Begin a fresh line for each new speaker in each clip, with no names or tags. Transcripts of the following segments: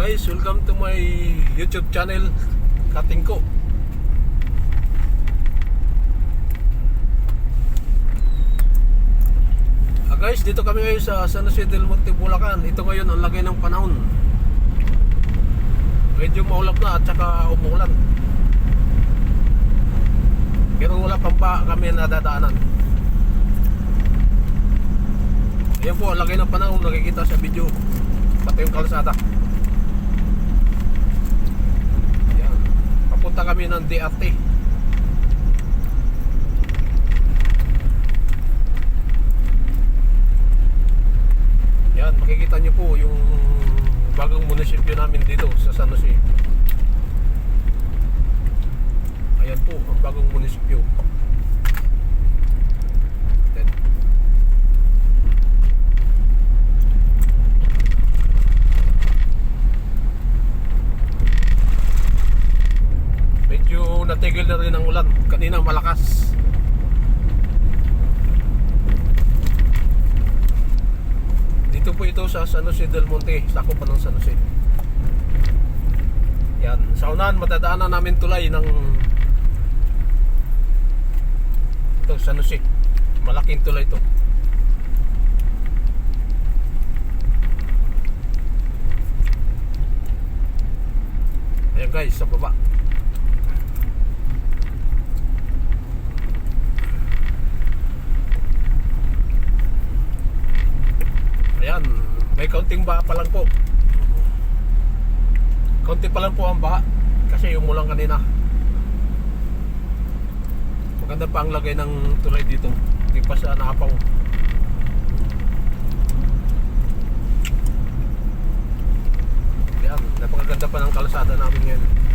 guys, welcome to my YouTube channel, Kating ko. Ah guys, dito kami ngayon sa San Jose del Monte, Bulacan. Ito ngayon ang lagay ng panahon. Medyo maulap na at saka umuulan. Pero wala pang pa kami nadadaanan. Ayan po, ang lagay ng panahon nakikita sa video. Pati yung kalsada. Ayan. Papunta kami ng DRT. Yan, makikita niyo po yung bagong munisipyo namin dito sa San Jose. Ayan po, ang bagong munisipyo. Then, Medyo natigil na rin ang ulan. Kanina malakas. Dito po ito sa San Jose del Monte, sako pa ng San Jose. Yan, sa unahan matadaanan namin tulay ng ito San Jose. Malaking tulay ito. Ayan guys, sa baba. Ayan, may kaunting baha pa lang po. Kaunti pa lang po ang baha kasi umulan kanina. Maganda pa ang lagay ng tulay dito. Hindi pa siya nakapaw. Ayan, napakaganda pa ng kalsada namin ngayon.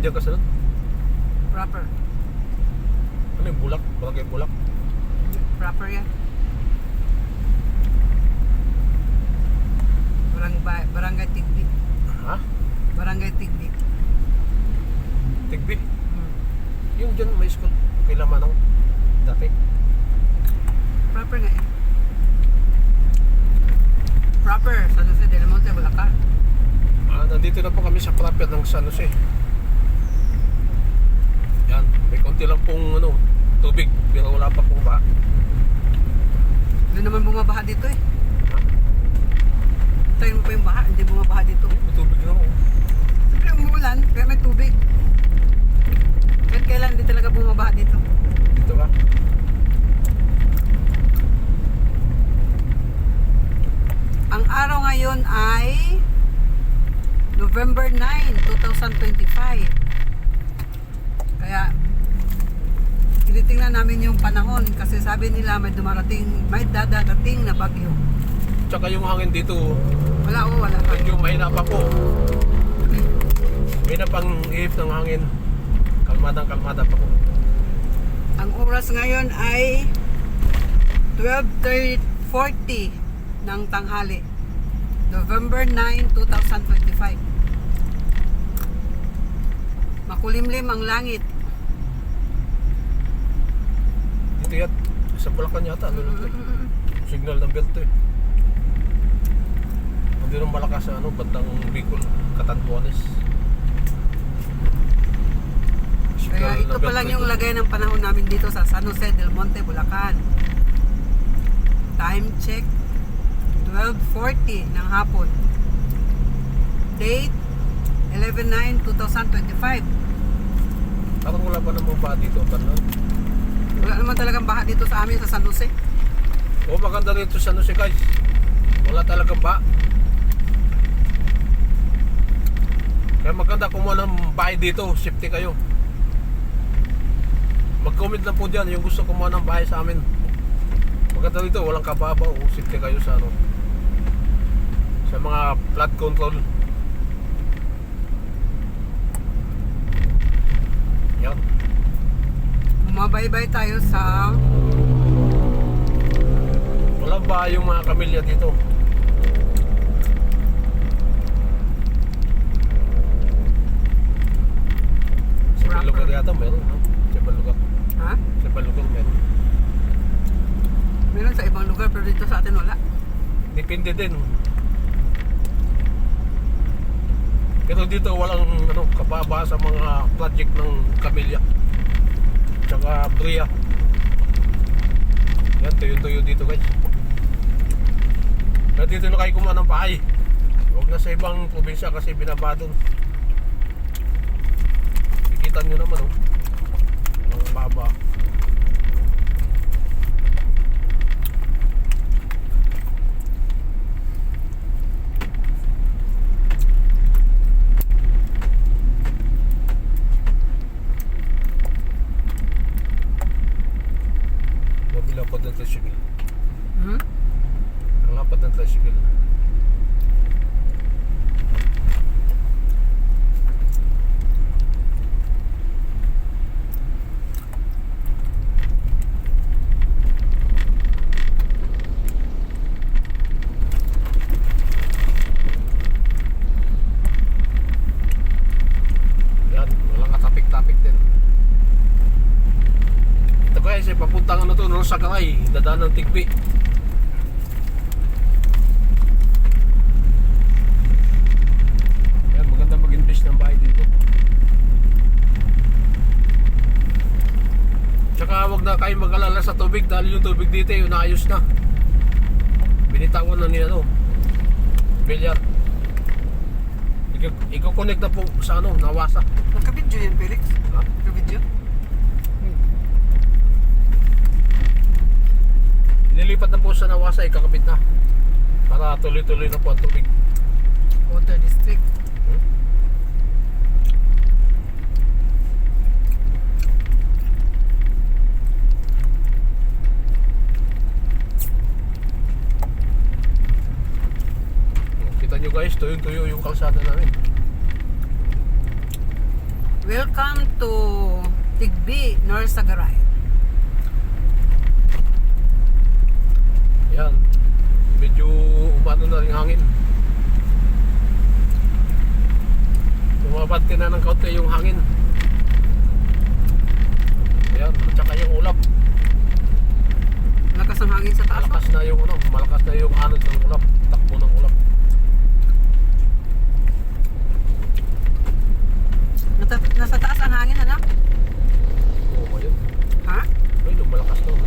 Barangay dyan kasunod?
Proper.
Ano yung bulak? Barangay bulak?
Proper yan. Barangay, barangay Tigbi.
Ha?
Barangay Tigbi.
Tigbi?
Hmm.
Yung dyan may school. Kailan manang dati.
Proper nga yan. Proper. San Jose del Monte, Bulacan.
Ah, nandito na po kami sa proper ng San Jose. May konti lang pong ano, tubig, pero wala pa pong baha.
Doon naman bumabaha dito eh.
Ha?
Tayo mo pa yung baha, hindi bumabaha dito.
May tubig na ako.
Siyempre umuulan, kaya may tubig. Kahit kailan hindi talaga bumabaha dito.
Dito ka.
Ang araw ngayon ay November 9, 2025. Kaya tinitingnan namin yung panahon kasi sabi nila may dumarating, may dadarating na bagyo.
Tsaka yung hangin dito,
Wala o, wala.
medyo mahina pa po. May na pang ihip ng hangin. Kalmadang kalmada pa po.
Ang oras ngayon ay 12.40 ng tanghali. November 9, 2025. Makulimlim ang langit.
Yan, sa Bulacan yata, ano lang eh. Signal ng belt eh. Hindi rin malakas sa ano, bandang Bicol, Catanduanes.
Kaya ito pa lang yung lagay ng panahon namin dito sa San Jose del Monte, Bulacan. Time check 12.40 ng hapon. Date 11-9-2025.
Parang wala pa namang baha dito, Tarnan.
Wala naman talagang baha dito sa amin sa San Jose.
O maganda rito sa ano si guys. Wala talagang baha. Kaya maganda kumuha ng bahay dito, safety kayo. Mag-comment lang po dyan yung gusto kumuha ng bahay sa amin. Maganda dito, walang kababa o safety kayo sa ano. Sa mga flood control.
Mabaybay tayo sa...
Walang bayong mga kamilya dito. Sa lugar yata meron, ha? Sa.
Ha?
Sa lugar meron.
Meron sa ibang lugar pero dito sa atin wala.
Depende din. Pero dito walang ano, kababa sa mga project ng Camellia. Tsaka Bria. Yan, tuyo-tuyo dito guys. Kaya dito na kayo kumuha ng bahay. Huwag na sa ibang probinsya kasi binaba doon. Nakikita nyo naman oh. Ang baba. Mobil lapad ng tricycle.
Hmm?
Ang lapad ng tricycle. Yan, walang katapik-tapik din. Ito guys, eh, papuntang ano to, no, sa Garay, dadaan ng Tigpi. Yan, maganda mag-invest ng bahay dito. Tsaka wag na kayo mag-alala sa tubig dahil yung tubig dito yung naayos na. Binitawan na ni ano, Bilyar. Iko- Iko-connect na po sa ano, nawasa.
Nagka-video yan, Felix?
Ha?
Nagka-video?
Nilipat na po sa nawasa, ikakabit na. Para tuloy-tuloy na po ang tubig.
Water District.
Hmm? Kita nyo guys, tuyong-tuyo yung kalsada namin.
Welcome to Tigbi, Norsagaray.
Yan. Medyo umano na rin hangin. Tumabante na ng kaunti yung hangin. Yan, at saka yung ulap.
Lakas ng hangin sa taas.
Malakas na yung ano, malakas na yung anod ng ulap, takbo ng ulap.
Nasa, nasa taas ang hangin, anak?
Oo, ayun.
Ha?
Ay, lumalakas to. ha?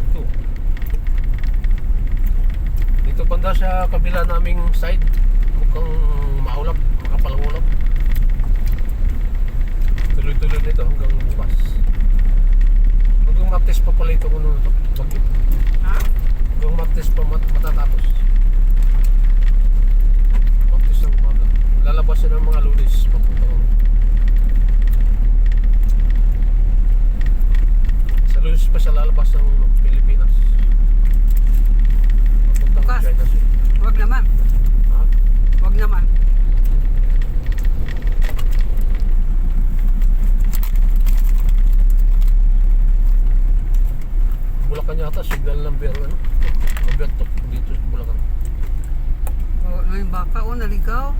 Ito. Dito banda sa kabila naming side, mukhang maulap, makapalang ulap. Tuloy-tuloy nito hanggang bukas. Hanggang Martes pa pala ito ano, bagyo.
Ha?
Hanggang Martes pa mat matatapos. Martes ng umaga. Lalabas yun ng mga lunes papunta ko. Sa lunes pa siya lalabas ng ano, Pilipinas. Papunta
Bukas.
ng China Sea.
Wag naman.
Ha?
Wag naman.
Bulacan yata, signal number ano? Number 2 dito sa Bulacan.
O, ano yung baka? O, naligaw.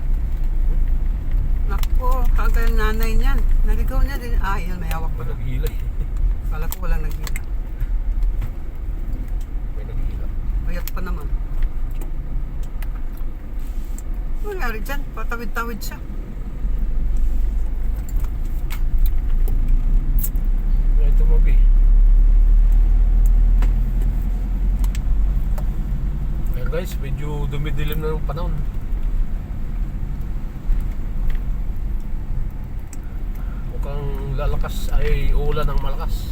Nako, kagaya ng nanay niyan. Naligaw niya din. Ah, yun, may hawak pa na.
naghihilay.
Kala ko walang nagkita.
May naghihila.
Bayat pa naman. Ano nangyari dyan? Patawid-tawid siya.
Kaya ito mabi. Ayan guys, medyo dumidilim na ng panahon. Mukhang lalakas ay uulan ng malakas.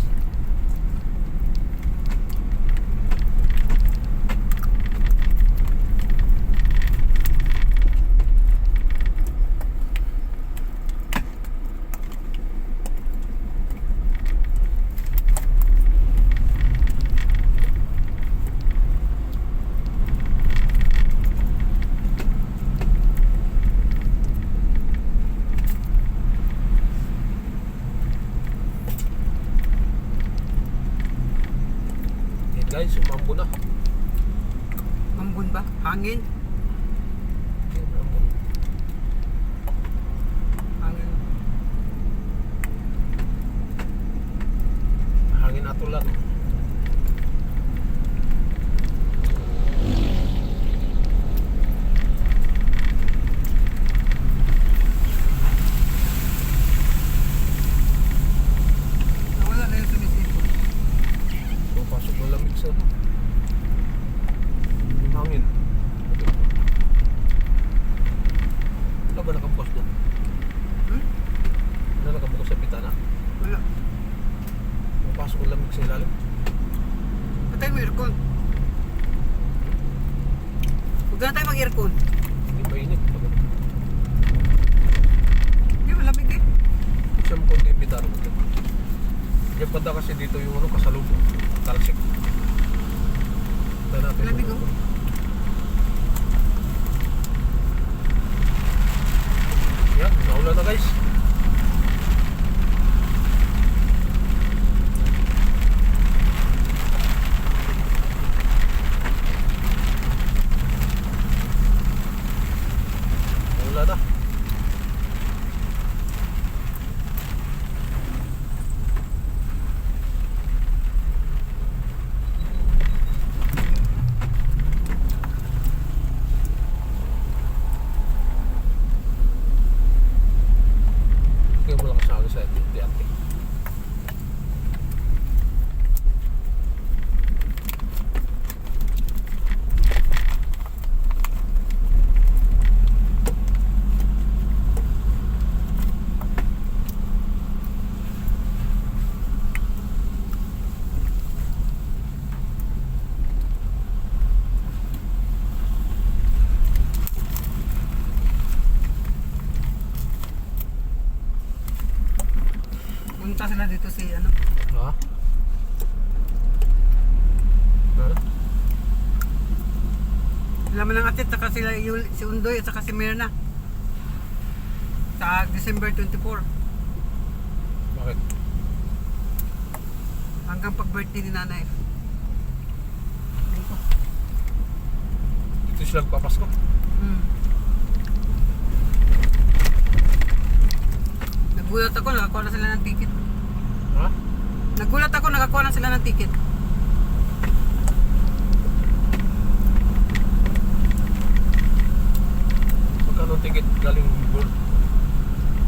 Ayan guys, umambo na.
Mambun ba? Hangin.
Natulan.
Nawala na yung sumisipon.
Papasok ng lamig sa ano. Yung hangin. Wala ba nakabukas doon?
Hmm?
Wala nakabukas sa bitana?
Wala.
Papasok ng lamig sa ilalim.
Patay mo aircon. Huwag na tayo mag-aircon.
Hindi mainit.
Hindi, malamig eh.
Buksan mo konti yung bitana mo. Yung banda kasi dito yung ano, kasalubong. Talsik. Tayo natin.
Lamig, oh.
Yan, naulan na guys. Naulan na. Kaya mo lang kasama sa di ate.
Punta sila dito si ano.
Ha? Ano?
Sila man ang atit, saka sila Yul, si Undoy at saka si Mirna. Sa December 24.
Bakit?
Hanggang pag-birthday ni nanay.
Dito sila papasko.
Hmm. Nagulat ako, nakakuha na sila ng ticket.
Ha?
Nagulat ako, nakakuha na sila ng ticket.
Magkano ticket galing gold?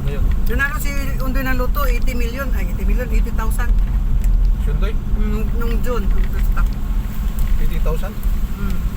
Ngayon,
Nanalo si Undoy ng Luto, 80 million. Ay, 80 million, 80,000.
Hyundai?
Nung, nung June, nung stock.
80,000?